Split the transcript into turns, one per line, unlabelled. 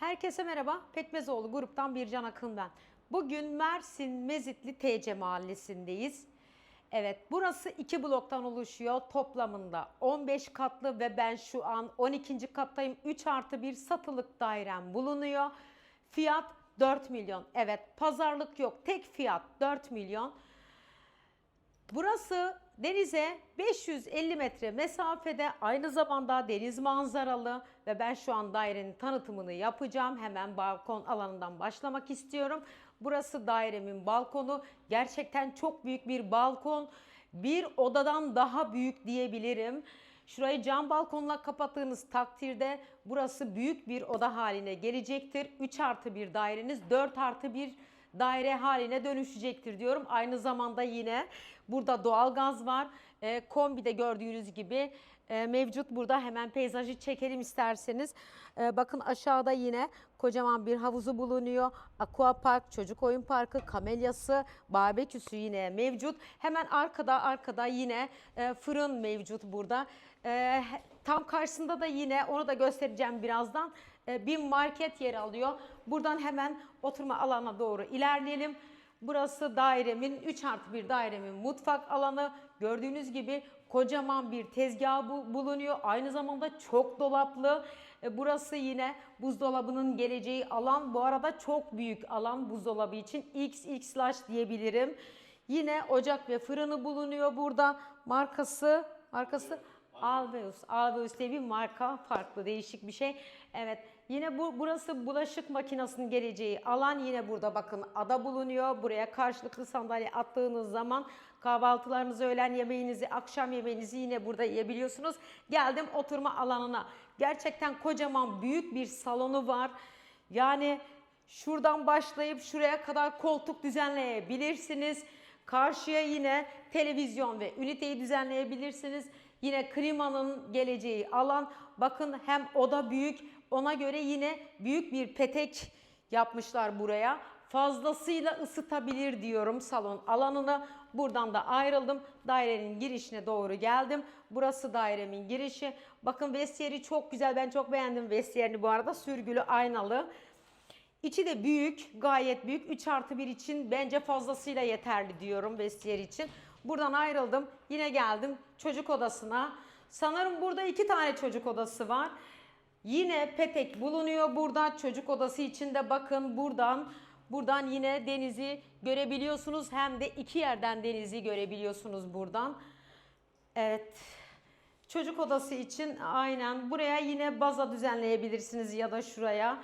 Herkese merhaba. Pekmezoğlu gruptan Bircan Akın ben. Bugün Mersin Mezitli TC mahallesindeyiz. Evet burası iki bloktan oluşuyor. Toplamında 15 katlı ve ben şu an 12. kattayım. 3 artı 1 satılık dairem bulunuyor. Fiyat 4 milyon. Evet pazarlık yok. Tek fiyat 4 milyon. Burası denize 550 metre mesafede aynı zamanda deniz manzaralı ve ben şu an dairenin tanıtımını yapacağım. Hemen balkon alanından başlamak istiyorum. Burası dairemin balkonu. Gerçekten çok büyük bir balkon. Bir odadan daha büyük diyebilirim. Şurayı cam balkonla kapattığınız takdirde burası büyük bir oda haline gelecektir. 3 artı bir daireniz 4 artı bir daire haline dönüşecektir diyorum. Aynı zamanda yine burada doğalgaz var. E, kombi de gördüğünüz gibi e, mevcut. Burada hemen peyzajı çekelim isterseniz. E, bakın aşağıda yine kocaman bir havuzu bulunuyor. Aqua Park, çocuk oyun parkı, kamelyası, barbeküsü yine mevcut. Hemen arkada arkada yine e, fırın mevcut burada. Tam karşısında da yine onu da göstereceğim birazdan bir market yer alıyor. Buradan hemen oturma alanına doğru ilerleyelim. Burası dairemin 3 artı 1 dairemin mutfak alanı. Gördüğünüz gibi kocaman bir tezgah bu- bulunuyor. Aynı zamanda çok dolaplı. E, Burası yine buzdolabının geleceği alan. Bu arada çok büyük alan buzdolabı için XX large diyebilirim. Yine ocak ve fırını bulunuyor burada. Markası, markası Alveus. Alveus diye bir marka. Farklı, değişik bir şey. Evet. Yine bu burası bulaşık makinesinin geleceği alan. Yine burada bakın ada bulunuyor. Buraya karşılıklı sandalye attığınız zaman kahvaltılarınızı, öğlen yemeğinizi, akşam yemeğinizi yine burada yiyebiliyorsunuz. Geldim oturma alanına. Gerçekten kocaman büyük bir salonu var. Yani şuradan başlayıp şuraya kadar koltuk düzenleyebilirsiniz. Karşıya yine televizyon ve üniteyi düzenleyebilirsiniz. Yine klimanın geleceği alan. Bakın hem oda büyük ona göre yine büyük bir petek yapmışlar buraya. Fazlasıyla ısıtabilir diyorum salon alanını. Buradan da ayrıldım. Dairenin girişine doğru geldim. Burası dairemin girişi. Bakın vestiyeri çok güzel. Ben çok beğendim vestiyerini bu arada. Sürgülü aynalı. İçi de büyük, gayet büyük. 3 artı 1 için bence fazlasıyla yeterli diyorum vestiyer için. Buradan ayrıldım. Yine geldim çocuk odasına. Sanırım burada iki tane çocuk odası var. Yine petek bulunuyor burada. Çocuk odası içinde bakın buradan buradan yine denizi görebiliyorsunuz. Hem de iki yerden denizi görebiliyorsunuz buradan. Evet. Çocuk odası için aynen buraya yine baza düzenleyebilirsiniz ya da şuraya.